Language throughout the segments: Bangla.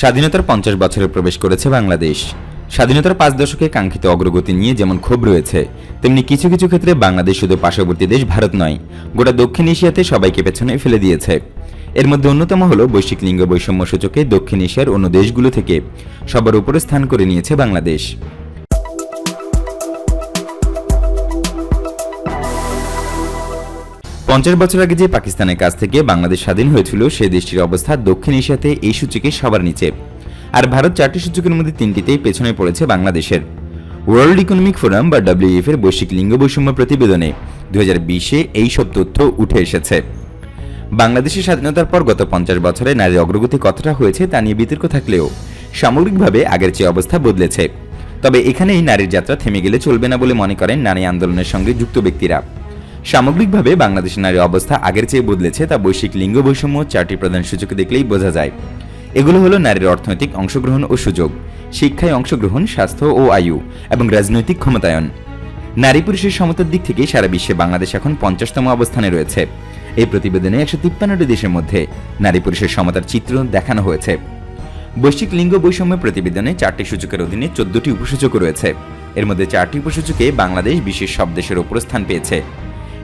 স্বাধীনতার পঞ্চাশ বছরে প্রবেশ করেছে বাংলাদেশ। স্বাধীনতার পাঁচ দশকে কাঙ্ক্ষিত অগ্রগতি নিয়ে যেমন ক্ষোভ রয়েছে, তেমনি কিছু কিছু ক্ষেত্রে বাংলাদেশ শুধু পার্শ্ববর্তী দেশ ভারত নয়, গোটা দক্ষিণ এশিয়াতে সবাইকে পেছনে ফেলে দিয়েছে। এর মধ্যে অন্যতম হল বৈশ্বিক লিঙ্গ বৈষম্য সূচকে দক্ষিণ এশিয়ার অন্য দেশগুলো থেকে সবার উপরে স্থান করে নিয়েছে বাংলাদেশ। পঞ্চাশ বছর আগে যে পাকিস্তানের কাছ থেকে বাংলাদেশ স্বাধীন হয়েছিল সে দেশটির অবস্থা দক্ষিণ এশিয়াতে এই সূচকে সবার নিচে। আর ভারত চারটি সূচকের মধ্যে তিনটিতেই পেছনে পড়েছে বাংলাদেশের। ওয়ার্ল্ড ইকোনমিক ফোরাম বা ডাব্লিউএফ এর বৈশ্বিক লিঙ্গ বৈষম্য প্রতিবেদনে দু হাজার বিশে এই সব তথ্য উঠে এসেছে। বাংলাদেশের স্বাধীনতার পর গত পঞ্চাশ বছরে নারীর অগ্রগতি কতটা হয়েছে তা নিয়ে বিতর্ক থাকলেও সামগ্রিকভাবে আগের চেয়ে অবস্থা বদলেছে। তবে এখানেই নারীর যাত্রা থেমে গেলে চলবে না বলে মনে করেন নারী আন্দোলনের সঙ্গে যুক্ত ব্যক্তিরা। সামগ্রিকভাবে বাংলাদেশের নারীর অবস্থা আগের চেয়ে বদলেছে, তা বৈশ্বিক লিঙ্গ বৈষম্য চারটি প্রধান সূচকে দেখলেই বোঝা যায়। এগুলো হলো নারীর অর্থনৈতিক অংশগ্রহণ ও সুযোগ, শিক্ষায় অংশগ্রহণ, স্বাস্থ্য ও আয়ু, এবং রাজনৈতিক ক্ষমতায়ন। নারী পুরুষের সমতার দিক থেকে সারা বিশ্বে বাংলাদেশ এখন পঞ্চাশতম অবস্থানে রয়েছে। এই প্রতিবেদনে একশো তিপ্পান্নটি দেশের মধ্যে নারী পুরুষের সমতার চিত্র দেখানো হয়েছে। বৈশ্বিক লিঙ্গ বৈষম্য প্রতিবেদনে চারটি সূচকের অধীনে চোদ্দটি উপসূচক রয়েছে। এর মধ্যে চারটি উপসূচকে বাংলাদেশ বিশ্বের সব দেশের ওপর স্থান পেয়েছে।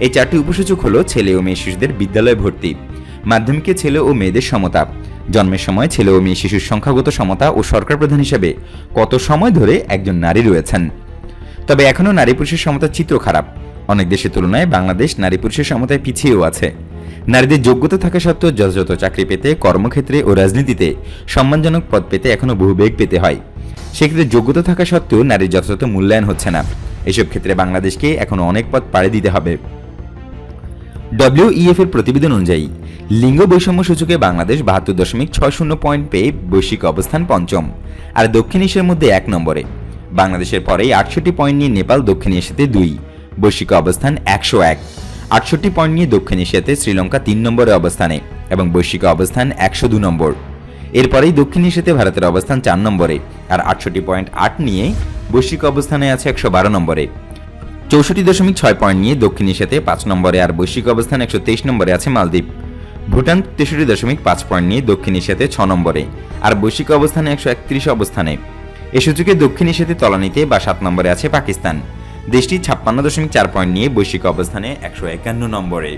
এই চারটি উপসূচক হল ছেলে ও মেয়ে শিশুদের বিদ্যালয়ে ভর্তি, মাধ্যমিকে ছেলে ও মেয়েদের সমতা, জন্মের সময় ছেলে ও মেয়ে শিশুর সংখ্যাগত সমতা ও সরকার প্রধান হিসেবে কত সময় ধরে একজন নারী রয়েছেন। তবে এখনও নারী পুরুষের সমতার চিত্র খারাপ। অনেক দেশের তুলনায় বাংলাদেশ নারী পুরুষের সমতায় পিছিয়েও আছে। নারীদের যোগ্যতা থাকা সত্ত্বেও যথাযথ চাকরি পেতে, কর্মক্ষেত্রে ও রাজনীতিতে সম্মানজনক পদ পেতে এখনও বহু বেগ পেতে হয়। সেক্ষেত্রে যোগ্যতা থাকা সত্ত্বেও নারীর যথাযথ মূল্যায়ন হচ্ছে না। এসব ক্ষেত্রে বাংলাদেশকে এখনও অনেক পথ পাড়ি দিতে হবে। ডব্লিউইএফ এর প্রতিবেদন অনুযায়ী, লিঙ্গ বৈষম্য সূচকে বাংলাদেশ বাহাত্তর দশমিক ছয় শূন্য পয়েন্ট পেয়ে বৈশ্বিক অবস্থান পঞ্চম, আর দক্ষিণ এশিয়ার মধ্যে এক নম্বরে। বাংলাদেশের পরেই আটষট্টি পয়েন্ট নিয়ে নেপাল দক্ষিণ এশিয়াতে দুই, বৈশ্বিক অবস্থান একশো এক। আটষট্টি পয়েন্ট নিয়ে দক্ষিণ এশিয়াতে শ্রীলঙ্কা তিন নম্বরে অবস্থানে এবং বৈশ্বিক অবস্থান একশো দু নম্বর। এরপরেই দক্ষিণ এশিয়াতে ভারতের অবস্থান চার নম্বরে, আর আটষট্টি পয়েন্ট আট নিয়ে বৈশ্বিক অবস্থানে আছে একশো বারো নম্বরে। চৌষট্টি দশমিক ছয় পয়েন্ট নিয়ে দক্ষিণ এশিয়াতে পাঁচ নম্বরে আর বৈশ্বিক অবস্থান একশো তেইশ নম্বরে আছে মালদ্বীপ। ভুটান তেষট্টি দশমিক পাঁচ পয়েন্ট নিয়ে দক্ষিণ এশিয়াতে ছ নম্বরে, আর বৈশ্বিক অবস্থানে একশো একত্রিশ অবস্থানে। এ সূচকে দক্ষিণ এশিয়াতে তলানিতে বা সাত নম্বরে আছে পাকিস্তান। দেশটি ছাপ্পান্ন দশমিক চার পয়েন্ট নিয়ে বৈশ্বিক অবস্থানে একশো একান্ন নম্বরে।